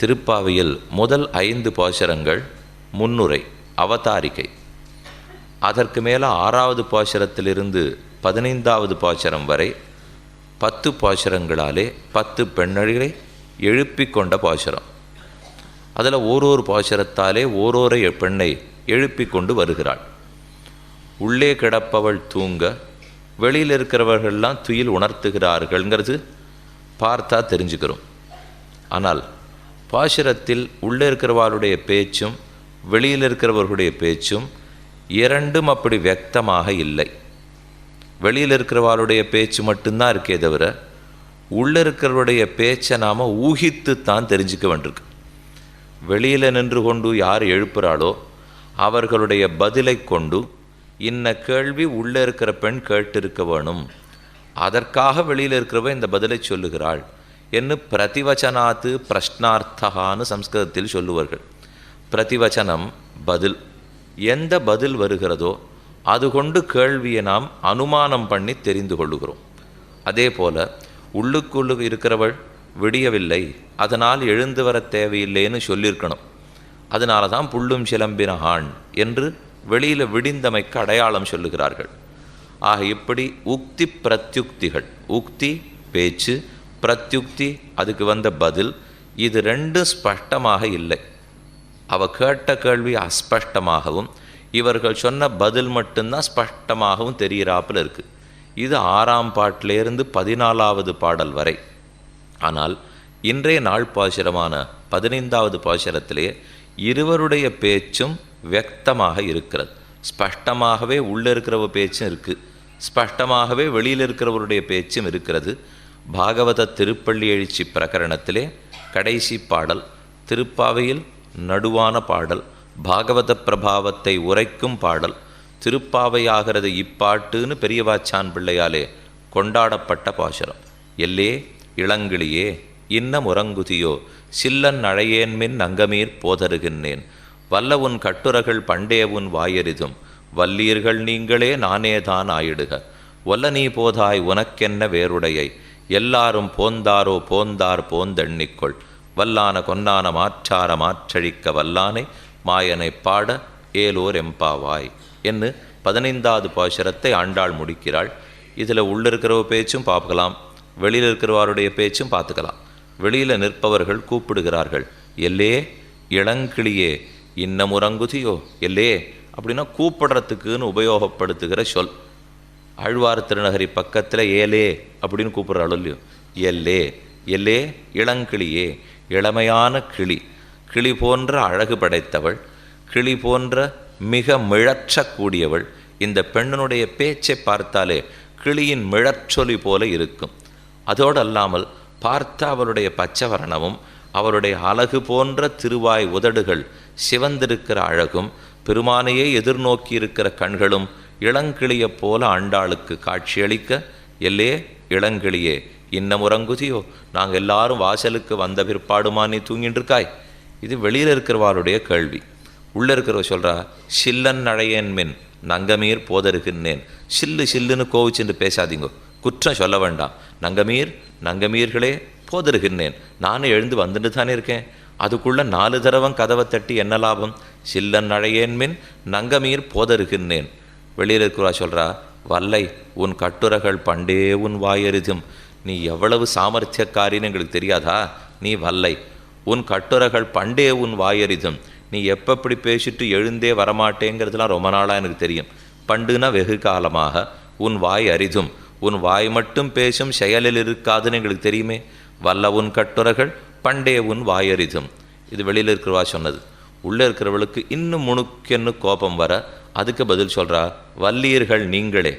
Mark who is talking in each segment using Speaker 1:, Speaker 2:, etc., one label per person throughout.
Speaker 1: திருப்பாவையில் முதல் ஐந்து பாசுரங்கள் முன்னுரை அவதாரிகை அதற்கு மேலே ஆறாவது பாசுரத்திலிருந்து பதினைந்தாவது பாசுரம் வரை பத்து பாசுரங்களாலே பத்து பெண்ணழிகளை எழுப்பி கொண்ட பாசுரம். அதில் ஓரொரு பாசுரத்தாலே ஓரோரை பெண்ணை எழுப்பி கொண்டு வருகிறாள். உள்ளே கிடப்பவள் தூங்க வெளியில் இருக்கிறவர்கள்லாம் துயில் உணர்த்துகிறார்கள்ங்கிறது பார்த்தா தெரிஞ்சுக்கிறோம். ஆனால் பாசுரத்தில் உள்ளே இருக்கிறவாளுடைய பேச்சும் வெளியில் இருக்கிறவர்களுடைய பேச்சும் இரண்டும் அப்படி வியக்தமாக இல்லை. வெளியில் இருக்கிறவாளுடைய பேச்சு மட்டும்தான் இருக்கே தவிர உள்ளே இருக்கிறவருடைய பேச்சை நாம் ஊகித்து தான் தெரிஞ்சுக்க வேண்டியிருக்கு. வெளியில் நின்று கொண்டு யார் எழுப்புகிறாளோ அவர்களுடைய பதிலை கொண்டு இன்ன கேள்வி உள்ளே இருக்கிற பெண் கேட்டிருக்க வேணும். அதற்காக வெளியில் இருக்கிறவ இந்த பதிலை சொல்லுகிறாள். என்று பிரதிவச்சனாத்து பிரஷ்னார்த்தகான்னு சம்ஸ்கிருதத்தில் சொல்லுவார்கள். பிரதிவச்சனம் பதில். எந்த பதில் வருகிறதோ அது கொண்டு கேள்வியை நாம் அனுமானம் பண்ணி தெரிந்து கொள்ளுகிறோம். அதே போல உள்ளுக்குள்ளு இருக்கிறவள் விடியவில்லை அதனால் எழுந்து வர தேவையில்லைன்னு சொல்லியிருக்கணும். அதனால தான் புள்ளும் சிலம்பின ஆண் என்று வெளியில் விடிந்தமைக்கு அடையாளம் சொல்லுகிறார்கள். ஆக இப்படி உக்தி பிரத்யுக்திகள் உக்தி பேச்சு பிரத்யுக்தி அதுக்கு வந்த பதில் இது ரெண்டும் ஸ்பஷ்டமாக இல்லை. அவ கேட்ட கேள்வி அஸ்பஷ்டமாகவும் இவர்கள் சொன்ன பதில் மட்டும்தான் ஸ்பஷ்டமாகவும் தெரிகிறாப்பில் இருக்குது இது ஆறாம் பாட்டிலேருந்து பதினாலாவது பாடல் வரை. ஆனால் இன்றைய நாள் பாசுரமான பதினைந்தாவது பாசுரத்திலே இருவருடைய பேச்சும் வியக்தமாக இருக்கிறது. ஸ்பஷ்டமாகவே உள்ளே இருக்கிறவ பேச்சும் இருக்குது ஸ்பஷ்டமாகவே வெளியில் இருக்கிறவருடைய பேச்சும் இருக்கிறது. பாகவத திருப்பள்ளி எழுச்சி பிரகரணத்திலே கடைசி பாடல் திருப்பாவையில் நடுவான பாடல் பாகவத பிரபாவத்தை உரைக்கும் பாடல் திருப்பாவையாகிறது இப்பாட்டுன்னு பெரியவாச்சான் பிள்ளையாலே கொண்டாடப்பட்ட பாசுரம். எல்லே இளங்கிளியே இன்னம் உறங்குதியோ சில்லன் அழையேன்மின் நங்கமீர் போதருகின்றேன். வல்ல உன் கட்டுரகள் பண்டே உன் வாயெரிதும் வல்லீர்கள் நீங்களே நானேதான் ஆயிடுக. வல்ல நீ போதாய் உனக்கென்ன வேறுடையை? எல்லாரும் போந்தாரோ போந்தார் போந்தெண்ணிக்கொள். வல்லான கொன்னான மாற்றார மாற்றழிக்க வல்லானை மாயனை பாட ஏலோர் எம்பாவாய். என்று பதினைந்தாவது பாசுரத்தை ஆண்டாள் முடிக்கிறாள். இதில் உள்ளிருக்கிறவ பேச்சும் பார்க்கலாம். வெளியில் இருக்கிறவாருடைய பேச்சும் பார்த்துக்கலாம். வெளியில் நிற்பவர்கள் கூப்பிடுகிறார்கள். எல்லே இளங்கிளியே இன்னமுறங்குதியோ? எல்லே அப்படின்னா கூப்பிடுறதுக்குன்னு உபயோகப்படுத்துகிற சொல். ஆழ்வார் திருநகரி பக்கத்தில் ஏலே அப்படின்னு கூப்பிட்றாளோ இல்லையோ எல்லே எல்லே இளங்கிளியே இளமையான கிளி. கிளி போன்ற அழகு படைத்தவள் கிளி போன்ற மிக மிழற்றக்கூடியவள். இந்த பெண்ணினுடைய பேச்சை பார்த்தாலே கிளியின் மிழற்றொலி போல இருக்கும். அதோடு அல்லாமல் பார்த்த அவளுடைய பச்சவரணமும் அவருடைய அழகு போன்ற திருவாய் உதடுகள் சிவந்திருக்கிற அழகும் பெருமானையே எதிர்நோக்கி இருக்கிற கண்களும் இளங்கிளியைப் போல ஆண்டாளுக்கு காட்சியளிக்க எல்லே இளங்கிளியே இன்னும் உறங்குதியோ? நாங்கள் எல்லாரும் வாசலுக்கு வந்த பிற்பாடுமா நீ தூங்கிட்டு இருக்காய் இது வெளியில் இருக்கிறவாளுடைய கேள்வி. உள்ளே இருக்கிறவ சொல்கிறா சில்லன் அழையேன் மின் நங்கமீர் போதருகின்றேன். சில்லு சில்லுன்னு கோவிச்சுட்டு பேசாதீங்கோ. குற்றம் சொல்ல வேண்டாம். நங்கமீர் நங்கமீர்களே போதருகின்றேன். நானும் எழுந்து வந்துட்டு தானே இருக்கேன். அதுக்குள்ள நாலு தடவம் கதவை தட்டி என்ன லாபம்? சில்லன் அழையேன் மின் நங்கமீர் போதருகின்றேன். வெளியில் இருக்கிறா சொல்கிறா வல்லை உன் கட்டுரைகள் பண்டே உன் வாயெருதும் நீ எவ்வளவு சாமர்த்தியக்காரின்னு எங்களுக்கு தெரியாதா? நீ வல்லை உன் கட்டுரைகள் பண்டே உன் வாயெறிதும். நீ எப்போ இப்படி பேசிட்டு எழுந்தே வரமாட்டேங்கிறதுலாம் ரொம்ப நாளாக எனக்கு தெரியும். பண்டுனா வெகு காலமாக உன் வாய் அரிதும். உன் வாய் மட்டும் பேசும் செயலில் இருக்காதுன்னு எங்களுக்கு தெரியுமே. வல்ல உன் கட்டுரைகள் பண்டே உன் வாயறிதும். இது வெளியில் இருக்கிறவா சொன்னது. உள்ளே இருக்கிறவளுக்கு இன்னும் முணுக்கென்னு கோபம் வர அதுக்கு பதில் சொல்கிறா வல்லீர்கள் நீங்களே.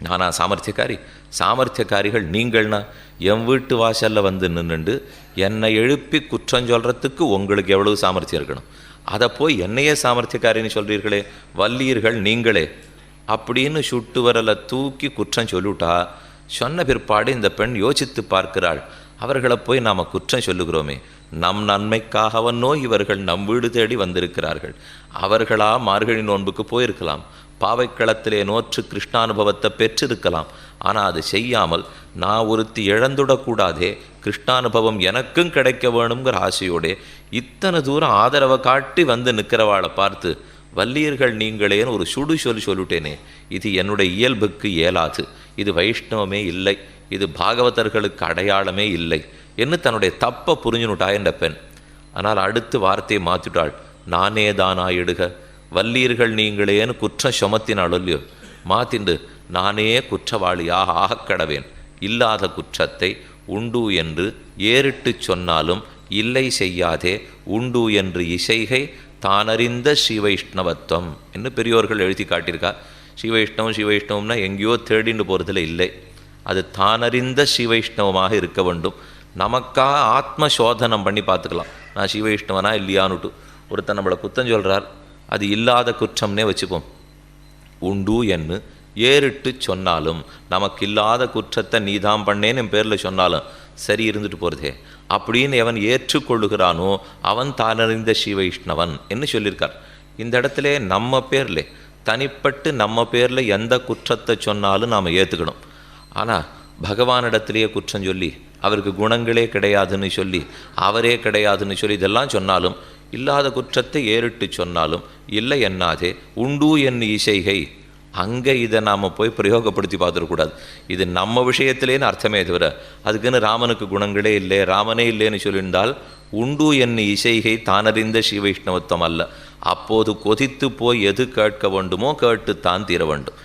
Speaker 1: நானா சாமர்த்தியக்காரி? சாமர்த்தியக்காரிகள் நீங்கள்னா என் வீட்டு வாசலில் வந்து நின்றுண்டு என்னை எழுப்பி குற்றம் சொல்கிறதுக்கு உங்களுக்கு எவ்வளவு சாமர்த்தியம் இருக்கணும்? அதை போய் என்னையே சாமர்த்தியக்காரின்னு சொல்கிறீர்களே வல்லீர்கள் நீங்களே. அப்படின்னு சுட்டு வரலை தூக்கி குற்றம் சொல்லிவிட்டா சொன்ன பிற்பாடு இந்த பெண் யோசித்து பார்க்கிறாள். அவர்களை போய் நாம் குற்றம் சொல்லுகிறோமே நம் நன்மைக்காகவனோ இவர்கள் நம் வீடு தேடி வந்திருக்கிறார்கள். அவர்களா மார்கழி நோன்புக்கு போயிருக்கலாம். பாவைக்களத்திலே நோற்று கிருஷ்ணானுபவத்தை பெற்றிருக்கலாம். ஆனால் அது செய்யாமல் நான் ஒருத்தி இழந்துடக்கூடாதே கிருஷ்ணானுபவம் எனக்கும் கிடைக்க வேணுங்கிற ஆசையோடே இத்தனை தூரம் ஆதரவை காட்டி வந்து நிற்கிறவாளை பார்த்து வல்லியர்கள் நீங்களேன்னு ஒரு சுடு சொல்லி சொல்லிட்டேனே இது என்னுடைய இயல்புக்கு இயலாது. இது வைஷ்ணவமே இல்லை. இது பாகவதர்களுக்கு அடையாளமே இல்லை. என்று தன்னுடைய தப்பை புரிஞ்சுனுட்டா என்ற பெண் ஆனால் அடுத்து வார்த்தையை மாற்றிட்டாள் நானே தானாயிடுக வல்லீர்கள் நீங்களேன்னு குற்றம் சுமத்தினாள் இல்லையோ மாத்திண்டு நானே குற்றவாளியாக ஆகக் கடவேன் இல்லாத குற்றத்தை உண்டு என்று ஏறிட்டு சொன்னாலும் இல்லை செய்யாதே உண்டு என்று இசைகை தானறிந்த ஸ்ரீவைஷ்ணவத்துவம் என்று பெரியோர்கள் எழுதி காட்டியிருக்கா ஸ்ரீவைஷ்ணவம் ஸ்ரீவைஷ்ணவம்னா எங்கேயோ தேடின்னு போகிறதுல இல்லை அது தானறிந்த ஸ்ரீவைஷ்ணவமாக இருக்க வேண்டும் நமக்காக ஆத்ம சோதனம் பண்ணி பார்த்துக்கலாம். நான் ஸ்ரீவைஷ்ணவனா இல்லையான்னுட்டு. ஒருத்தன் நம்மளை குத்தம் சொல்கிறார் அது இல்லாத குற்றம்னே வச்சுப்போம். உண்டு என்று ஏறிட்டு சொன்னாலும் நமக்கு இல்லாத குற்றத்தை நீதான் பண்ணேன்னு என் பேரில் சொன்னாலும் சரி இருந்துட்டு போகிறதே அப்படின்னு எவன் ஏற்றுக்கொள்ளுகிறானோ அவன் தானறிந்த ஸ்ரீவைஷ்ணவன் என்று சொல்லியிருக்கார். இந்த இடத்துல நம்ம பேரில் தனிப்பட்டு நம்ம பேரில் எந்த குற்றத்தை சொன்னாலும் நாம் ஏற்றுக்கணும் ஆனால் பகவானிடத்திலேயே குற்றம் சொல்லி அவருக்கு குணங்களே கிடையாதுன்னு சொல்லி அவரே கிடையாதுன்னு சொல்லி இதெல்லாம் சொன்னாலும் இல்லாத குற்றத்தை ஏறிட்டு சொன்னாலும் இல்லை என்னாதே உண்டு என் இசைகை. அங்கே இதை நாம் போய் பிரயோகப்படுத்தி பார்த்துடக்கூடாது. இது நம்ம விஷயத்திலேன்னு அர்த்தமே தவிர அதுக்குன்னு ராமனுக்கு குணங்களே இல்லை ராமனே இல்லைன்னு சொல்லியிருந்தால் உண்டு என் இசைகை தானறிந்த ஸ்ரீவைஷ்ணவத்துவம் அல்ல. அப்போது கொதித்து போய் எது கேட்க வேண்டுமோ கேட்டு தான் தீர வேண்டும்.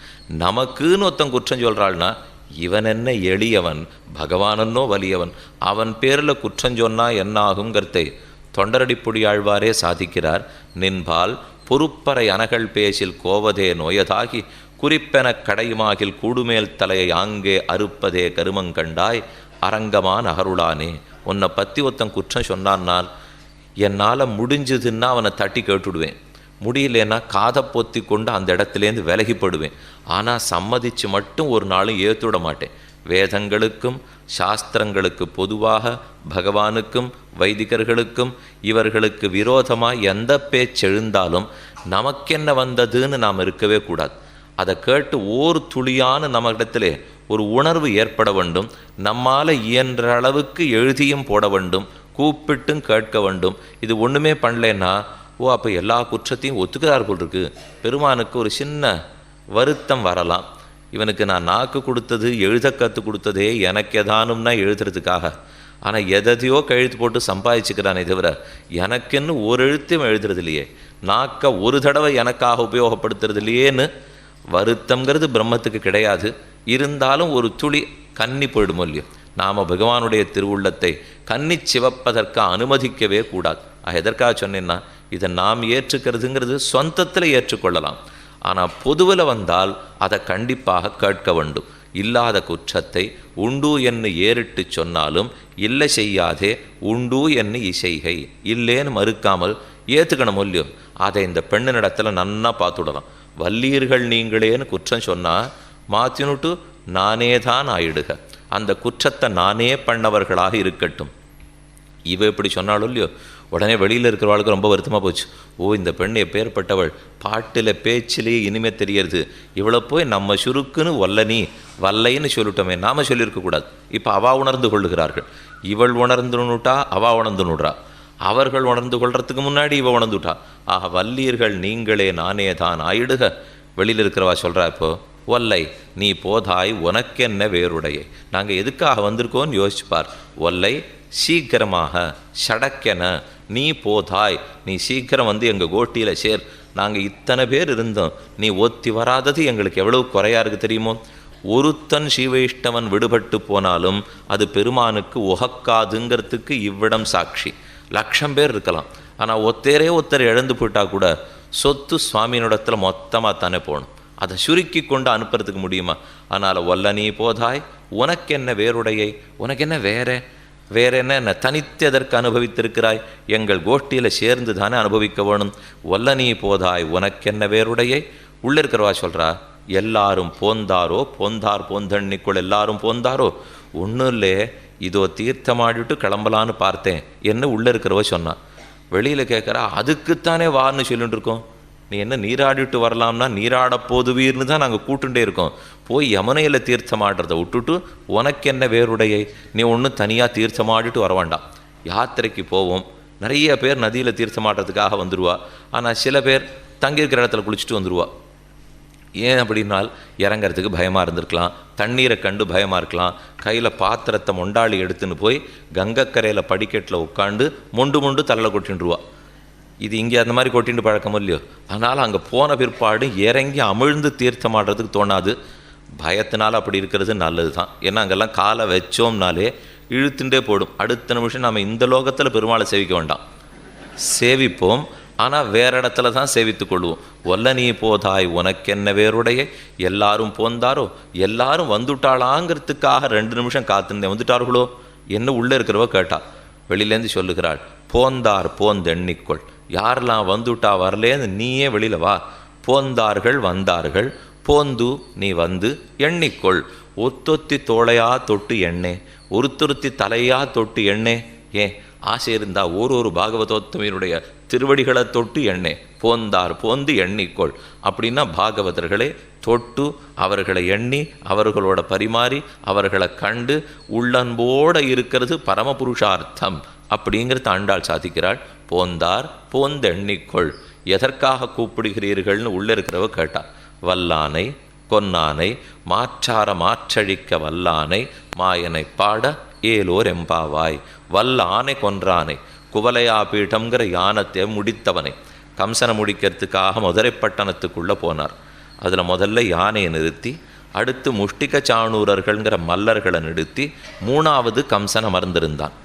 Speaker 1: நமக்குன்னு ஒருத்தன் குற்றம் சொல்கிறாள்னா இவன் என்ன எளியவன்? பகவானன்னோ வலியவன்? அவன் பேரில் குற்றம் சொன்னா என்ன ஆகுங்கிறதை தொண்டரடிப்புடி ஆழ்வாரே சாதிக்கிறார். நின்பால் பொறுப்பறை அனகள் பேசில் கோவதே நோயதாகி குறிப்பெனக் கடையுமாகில் கூடுமேல் தலையை ஆங்கே அறுப்பதே கருமங்கண்டாய் அரங்கமான அகருளானே. உன்னை பற்றி ஒருத்தன் குற்றம் சொன்னான்னால் என்னால் முடிஞ்சதுன்னா அவனை தட்டி கேட்டுடுவேன். முடியலன்னா காதை பொத்தி கொண்டு அந்த இடத்துலேருந்து விலகிப்படுவேன். ஆனால் சம்மதிச்சு மட்டும் ஒரு நாளும் ஏற்றுவிட மாட்டேன். வேதங்களுக்கும் சாஸ்திரங்களுக்கு பொதுவாக பகவானுக்கும் வைதிகர்களுக்கும் இவர்களுக்கு விரோதமாக எந்த பேச்செழுந்தாலும் நமக்கென்ன வந்ததுன்னு நாம் இருக்கவே கூடாது. அதை கேட்டு ஓர் துளியான நம்ம இடத்துல ஒரு உணர்வு ஏற்பட வேண்டும். நம்மால் இயன்ற அளவுக்கு எழுதியும் போட வேண்டும். கூப்பிட்டும் கேட்க வேண்டும். இது ஒன்றுமே பண்ணலன்னா ஓ அப்போ எல்லா குற்றத்தையும் ஒத்துக்கிறார் போல் இருக்கு பெருமானுக்கு ஒரு சின்ன வருத்தம் வரலாம். இவனுக்கு நான் நாக்கு கொடுத்தது எழுத கற்றுக் கொடுத்ததே எனக்கு எதானும்னா எழுதுறதுக்காக. ஆனால் எதையோ கழுத்து போட்டு சம்பாதிச்சுக்கிறானே தவிர எனக்குன்னு ஒரு எழுத்தையும் எழுதுறது இல்லையே நாக்கை ஒரு தடவை எனக்காக உபயோகப்படுத்துறது இல்லையேன்னு வருத்தங்கிறது பிரம்மத்துக்கு கிடையாது. இருந்தாலும் ஒரு துளி கன்னி போயிடுமோ இல்லையோ? நாம் பகவானுடைய திருவுள்ளத்தை கன்னி சிவப்பதற்கு அனுமதிக்கவே கூடாது. எதற்காக சொன்னேன்னா இதை நாம் ஏற்றுக்கிறதுங்கிறது சொந்தத்தில் ஏற்றுக்கொள்ளலாம். ஆனால் பொதுவில் வந்தால் அதை கண்டிப்பாக கேட்க வேண்டும். இல்லாத குற்றத்தை உண்டு என்று ஏறிட்டு சொன்னாலும் இல்லை செய்யாதே உண்டு என்று இசைகை. இல்லேன்னு மறுக்காமல் ஏற்றுக்கணும் இல்லையோ? அதை இந்த பெண்ணினிடத்தில் நன்னா பார்த்துடலாம். வல்லீர்கள் நீங்களேன்னு குற்றம் சொன்னால் மாற்றினுட்டு நானே தான் ஆயிடுக. அந்த குற்றத்தை நானே பண்ணவர்களாக இருக்கட்டும். இவ இப்படி சொன்னாலும் இல்லையோ? உடனே வெளியில் இருக்கிறவாளுக்கு ரொம்ப வருத்தமாக போச்சு. ஓ இந்த பெண் எப்பேற்பட்டவள். பாட்டில் பேச்சிலேயே இனிமே தெரியறது இவளை போய் நம்ம சுருக்குன்னு வல்லனி வல்லைன்னு சொல்லிட்டோமே நாம சொல்லியிருக்கக்கூடாது இப்போ அவா உணர்ந்து கொள்ளுகிறார்கள். இவள் உணர்ந்துனுட்டா அவா உணர்ந்துனுடுறா அவர்கள் உணர்ந்து கொள்றதுக்கு முன்னாடி இவ உணர்ந்துட்டா. ஆக வல்லீர்கள் நீங்களே நானே தான். ஆயிடுக. வெளியில் இருக்கிறவா சொல்கிறா இப்போ ஒல்லை நீ போதாய் உனக்கென்ன வேறுடையை? நாங்கள் எதுக்காக வந்திருக்கோன்னு யோசிச்சுப்பார் ஒல்லை சீக்கிரமாக சடக்கென நீ போதாய் நீ சீக்கிரம் வந்து எங்கள் கோட்டியில் சேர். நாங்கள் இத்தனை பேர் இருந்தோம். நீ ஒத்தி வராதது எங்களுக்கு எவ்வளவு குறையாக இருக்குது தெரியுமோ? ஒருத்தன் ஸ்ரீவைஷ்ணவன் விடுபட்டு போனாலும் அது பெருமானுக்கு உகக்காதுங்கிறதுக்கு இவ்விடம் சாட்சி. லட்சம் பேர் இருக்கலாம். ஆனால் ஒத்தேரே ஒருத்தர் இழந்து போயிட்டா கூட சொத்து சுவாமியினிடத்தில் மொத்தமாக தானே போகணும். அதை சுருக்கி கொண்டு அனுப்புறதுக்கு முடியுமா? அதனால் வல்ல நீ போதாய் உனக்கு என்ன வேறுடையை? உனக்கு என்ன வேற? வேற என்ன தனித்து எதற்கு அனுபவித்திருக்கிறாய்? எங்கள் கோஷ்டியில் சேர்ந்து தானே அனுபவிக்க வேணும். ஒல்ல நீ போதாய் உனக்கென்ன வேறுடையை? உள்ளே இருக்கிறவா சொல்கிறா எல்லாரும் போந்தாரோ? போந்தார் போந்தண்ணிக்குள் எல்லாரும் போந்தாரோ? ஒன்றும் இல்லை இதோ தீர்த்தமாடிட்டு கிளம்பலான்னு பார்த்தேன். என்ன உள்ளே இருக்கிறவ சொன்னான் வெளியில் கேட்குறா அதுக்குத்தானே வான்னு சொல்லிட்டு இருக்கோம். நீ என்ன நீராடிட்டு வரலாம்னா நீராட போதுவீர்னு தான் நாங்கள் கூட்டுண்டே இருக்கோம். போய் யமுனையில் தீர்த்தமாடுறதை விட்டுட்டு உனக்கு என்ன வேறுடையை நீ ஒன்றும் தனியாக தீர்த்தமாடிட்டு வர வேண்டாம் யாத்திரைக்கு போவோம். நிறைய பேர் நதியில் தீர்த்தமாடுறதுக்காக வந்துடுவா ஆனால் சில பேர் தங்கியிருக்கிற இடத்துல குளிச்சுட்டு வந்துடுவா ஏன் அப்படின்னால் இறங்கிறதுக்கு பயமாக இருந்திருக்கலாம். தண்ணீரை கண்டு பயமாக இருக்கலாம். கையில் பாத்திரத்தை மொண்டாளி எடுத்துன்னு போய் கங்கக்கரையில் படிக்கட்டில் உட்காந்து மொண்டு மொண்டு தலையில் கொட்டின்றுவா இது இங்கே அந்த மாதிரி கொட்டின்னு பழக்கம் இல்லையோ? அதனால் அங்கே போன பிற்பாடு இறங்கி அமிழ்ந்து தீர்த்தமாடுறதுக்கு தோணாது. பயத்தினால் அப்படி இருக்கிறது நல்லது தான் ஏன்னா அங்கெல்லாம் காலை வச்சோம்னாலே இழுத்துண்டே போடும். அடுத்த நிமிஷம் நம்ம இந்த லோகத்தில் பெருமாளை சேவிக்க வேண்டாம். சேவிப்போம். ஆனால் வேற இடத்துல தான் சேவித்து கொள்வோம். ஒல்ல நீ போதாய் உனக்கென்ன வேறுடைய? எல்லாரும் போந்தாரோ? எல்லாரும் வந்துட்டாளாங்கிறதுக்காக ரெண்டு நிமிஷம் காத்திருந்தேன். வந்துட்டார்களோ? என்ன உள்ளே இருக்கிறவ கேட்டா. வெளியிலேருந்து சொல்லுகிறாள். போந்தார் போந்தெண்ணிக்கொள். யாரெல்லாம் வந்துட்டா வரலேன்னு நீயே வெளியில் வா. போந்தார்கள் வந்தார்கள். போந்து நீ வந்து எண்ணிக்கொள். ஒத்தொத்தி தோளையா தொட்டு எண்ணே. ஒருத்தொருத்தி தலையா தொட்டு எண்ணே. ஏன்? ஆசை இருந்தா ஒரு ஒரு பாகவதோத்தமையினுடைய திருவடிகளை தொட்டு எண்ணே. போந்தார் போந்து எண்ணிக்கொள். அப்படின்னா பாகவதர்களே தொட்டு அவர்களை எண்ணி அவர்களோட பரிமாறி அவர்களை கண்டு உள்ளன்போட இருக்கிறது பரமபுருஷார்த்தம். அப்படிங்கிறத ஆண்டாள் சாதிக்கிறாள். போந்தார் போந்தெண்ணிக்கொள் எதற்காக கூப்பிடுகிறீர்கள்னு உள்ளே இருக்கிறவ கேட்டா வல்லானை கொன்னானை மாற்றார மாற்றழிக்க வல்லானை மாயனை பாட ஏலோர் எம்பாவாய். வல்ல ஆனை கொன்றானை. குவலையா பீட்டம்ங்கிற யானத்தை முடித்தவனை. கம்சனை முடிக்கிறதுக்காக மதுரை பட்டணத்துக்குள்ளே போனார். அதில் முதல்ல யானையை நிறுத்தி அடுத்து முஷ்டிக சாணூரர்கள்ங்கிற மல்லர்களை நிறுத்தி மூணாவது கம்சனை மறந்திருந்தான்.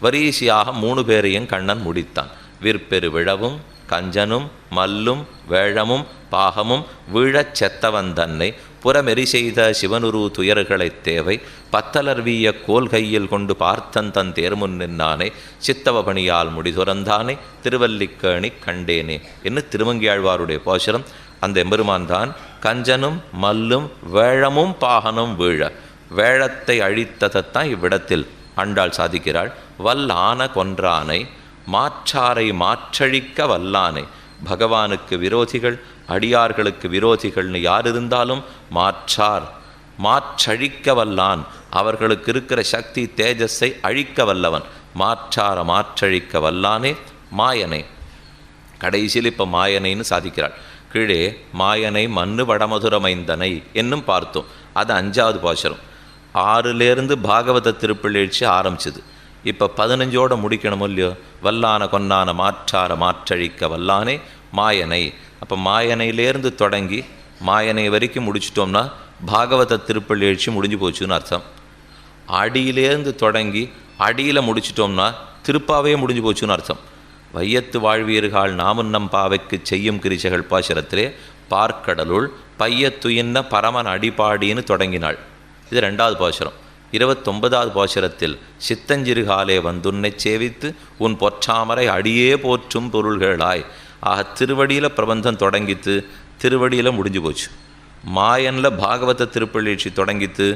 Speaker 1: வரிசையாக மூணு பேரையும் கண்ணன் முடித்தான். விற்பெரு விழவும் கஞ்சனும் மல்லும் வேழமும் பாகமும் வீழச் செத்தவன் தன்னை. புறமெறி செய்த சிவனுரு துயர்களைத் தேவை. பத்தலர்விய கோல் கையில் கொண்டு பார்த்தன் தன் தேர்முன் நின்னானே. சித்தவ பணியால் முடிதுறந்தானே திருவல்லிக்கேணி கண்டேனே. என்று திருமங்கியாழ்வாருடைய போஷரம் அந்த எம்பெருமான் தான் கஞ்சனும் மல்லும் வேழமும் பாகனும் வீழ. வேழத்தை அழித்ததைத்தான் இவ்விடத்தில் ஆண்டாள் சாதிக்கிறாள். வல்லான கொன்றானை மாற்றாரை மாற்றழிக்க வல்லானை. பகவானுக்கு விரோதிகள் அடியார்களுக்கு விரோதிகள்னு யார் இருந்தாலும் மாற்றார். மாற்றழிக்க வல்லான். அவர்களுக்கு இருக்கிற சக்தி தேஜஸை அழிக்க வல்லவன். மாற்றார மாற்றழிக்க வல்லானே மாயனை. கடைசியில் இப்போ மாயனைன்னு சாதிக்கிறாள். கீழே மாயனை மண்ணு வடமதுரமைந்தனை என்னும் பார்த்தோம். அது அஞ்சாவது பாசுரம். ஆறுலேருந்து பாகவத திருப்பள்ளி ஆரம்பிச்சது. இப்போ பதினஞ்சோட முடிக்கணுமோ இல்லையோ? வல்லான கொன்னான மாற்றார மாற்றழிக்க வல்லானே மாயனை. அப்போ மாயனையிலேருந்து தொடங்கி மாயனை வரைக்கும் முடிச்சிட்டோம்னா பாகவத திருப்பள்ளி எழுச்சி முடிஞ்சு போச்சுன்னு அர்த்தம். அடியிலேருந்து தொடங்கி அடியில் முடிச்சிட்டோம்னா திருப்பாவே முடிஞ்சு போச்சுன்னு அர்த்தம். வையத்து வாழ்வீர்கள் நாமுன்னம் பாவைக்கு செய்யும் கிரிச்சைகள் பாசுரத்திலே பார்க்கடலுள் பையத்துயின்ன பரமன் அடிபாடின்னு தொடங்கினாள். இது ரெண்டாவது பாசுரம். இருபத்தொன்பதாவது பாசுரத்தில் சித்தஞ்சிறுகாலே வந்துன்னை சேவித்து உன் பொற்றாமரை அடியே போற்றும் பொருள்களாய். ஆக திருவடியில் பிரபந்தம் தொடங்கித்து திருவடியில் முடிஞ்சு போச்சு. மாயனில் பாகவத திருப்பள்ளி எழுச்சி தொடங்கித்து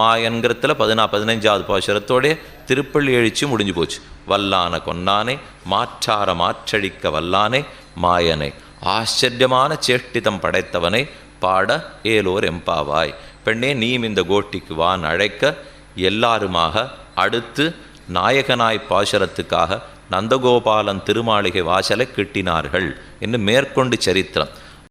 Speaker 1: மாயன்கிறதுல பதினா பதினஞ்சாவது பாசுரத்தோடே திருப்பள்ளி எழுச்சி முடிஞ்சு போச்சு. வல்லான கொன்னானே மாற்றார மாற்றழிக்க வல்லானே மாயனை ஆச்சரியமான சேஷ்டிதம் படைத்தவனை பாட ஏலோர் எம்பாவாய் பெண்ணே நீயும் இந்த கோட்டிக்கு வான் அழைக்க எல்லாருமாக அடுத்து நாயகனாய் பாசுரத்துக்காக நந்தகோபாலன் திருமாளிகை வாசலை கிட்டினார்கள். என்று மேற்கொண்டு சரித்திரம்.